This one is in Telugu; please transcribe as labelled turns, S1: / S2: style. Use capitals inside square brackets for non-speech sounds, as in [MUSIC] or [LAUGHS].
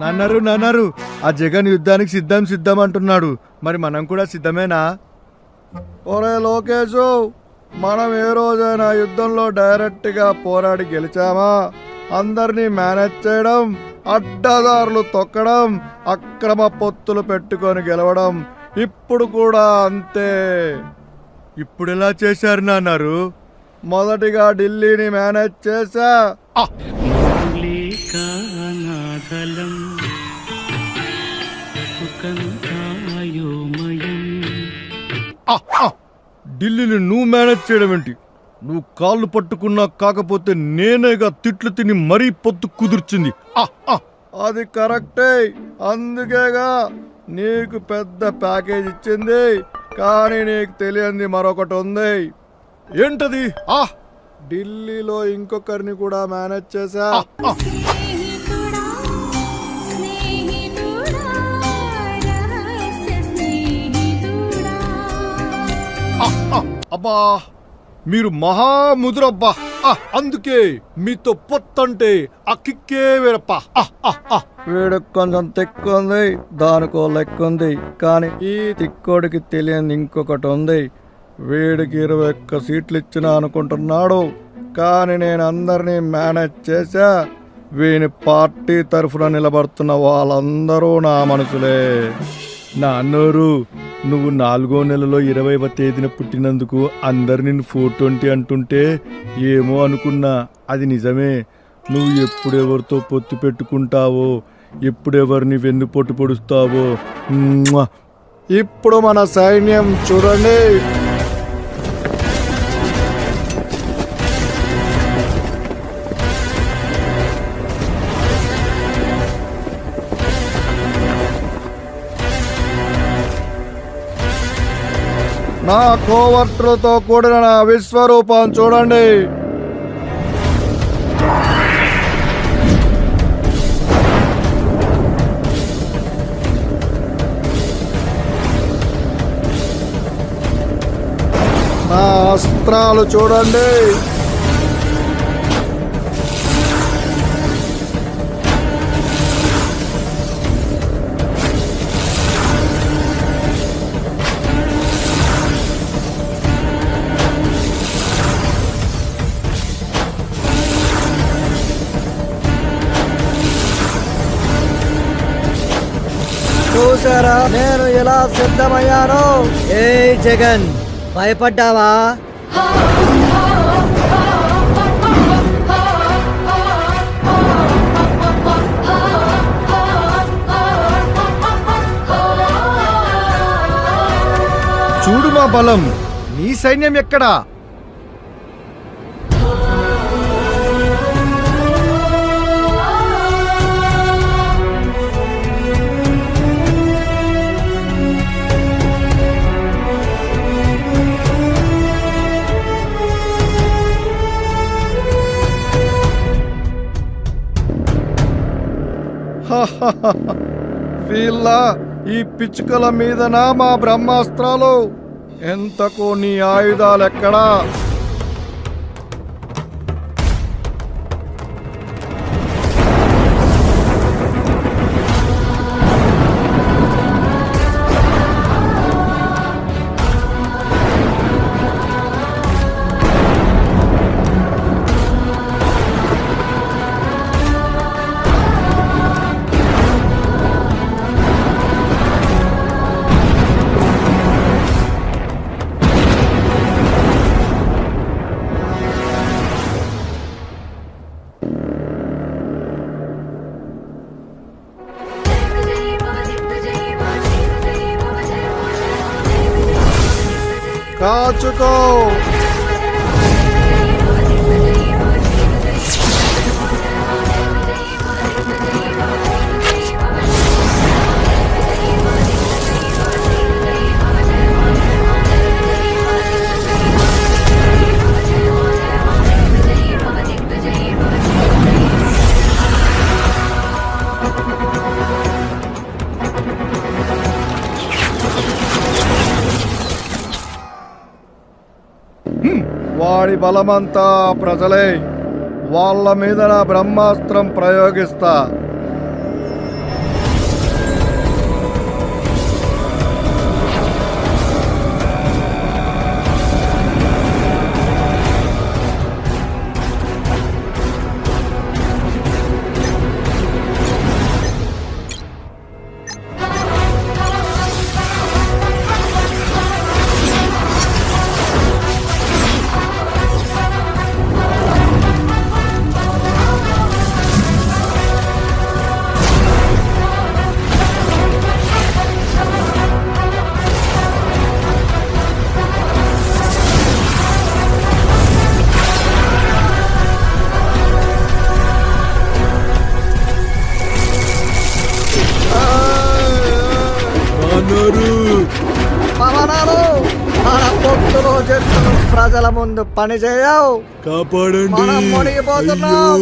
S1: నాన్నారు నాన్నారు ఆ జగన్ యుద్ధానికి సిద్ధం సిద్ధం అంటున్నాడు. మరి మనం కూడా సిద్ధమేనా? ఒరే లోకేషు మనం ఏ రోజైనా యుద్ధంలో డైరెక్ట్గా పోరాడి గెలిచామా? అందరినీ మేనేజ్ చేయడం అడ్డదారులు తొక్కడం అక్రమ పొత్తులు పెట్టుకొని గెలవడం ఇప్పుడు కూడా అంతే. ఇప్పుడు ఎలా చేశారు నాన్నారు? మొదటిగా ఢిల్లీని మేనేజ్ చేశా! ఢిల్లీని నువ్వు మేనేజ్ చేయడం ఏంటి? నువ్వు కాళ్ళు పట్టుకున్నా కాకపోతే నేనేగా తిట్లు తిని మరీ పొత్తు కుదుర్చింది! అది కరెక్టే. అందుకేగా నీకు పెద్ద ప్యాకేజ్ ఇచ్చింది. కానీ నీకు తెలియంది మరొకటి ఉంది. ఏంటది? ఆ! ఢిల్లీలో ఇంకొకరిని కూడా మేనేజ్ చేశా? అబ్బా మీరు మహాముదురబ్బా అందుకే మీతో పొత్తంటే ఆ కిక్కే వేరప్ప. వీడికి కొంచెం తిక్కు ఉంది దానికో లెక్క ఉంది కానీ ఈ తిక్కోడికి తెలియని ఇంకొకటి ఉంది. వీడికి ఇరవై ఒక్క సీట్లు ఇచ్చిన అనుకుంటున్నాడు. కానీ నేను అందరినీ మేనేజ్ చేశా. వీని పార్టీ తరఫున నిలబడుతున్న వాళ్ళందరూ నా మనసులే. నా అన్నోరు నువ్వు నాలుగో నెలలో ఇరవైవ తేదీన పుట్టినందుకు అందరు నిన్ను ఫోర్ ట్వంటీ అంటుంటే ఏమో అనుకున్నా. అది నిజమే. నువ్వు ఎప్పుడెవరితో పొత్తు పెట్టుకుంటావో ఎప్పుడెవరిని వెన్ను పొట్టు పొడుస్తావో ఇప్పుడు మన సైన్యం చూడండి. నా కోవర్టులతో కూడిన నా విశ్వరూపం చూడండి. నా అస్త్రాలు చూడండి.
S2: చూసారా నేను ఎలా సిద్ధమయ్యానో? ఏ జగన్ భయపడ్డావా?
S1: చూడు మా బలం. నీ సైన్యం ఎక్కడా? [LAUGHS] వీళ్ళ ఈ పిచ్చుకల మీదనా మా బ్రహ్మాస్త్రాలు. ఎంతకు నీ ఆయుధాలెక్కడా? కాచుకో వాడి బలమంతా ప్రజలే. వాళ్ళ మీద నా బ్రహ్మాస్త్రం ప్రయోగిస్తా.
S2: పవనాలు మన పొత్తులు చెట్టులు ప్రజల ముందు పని చేయవు
S1: కాపాడండి.
S2: మనం మునిగిపోతున్నాం.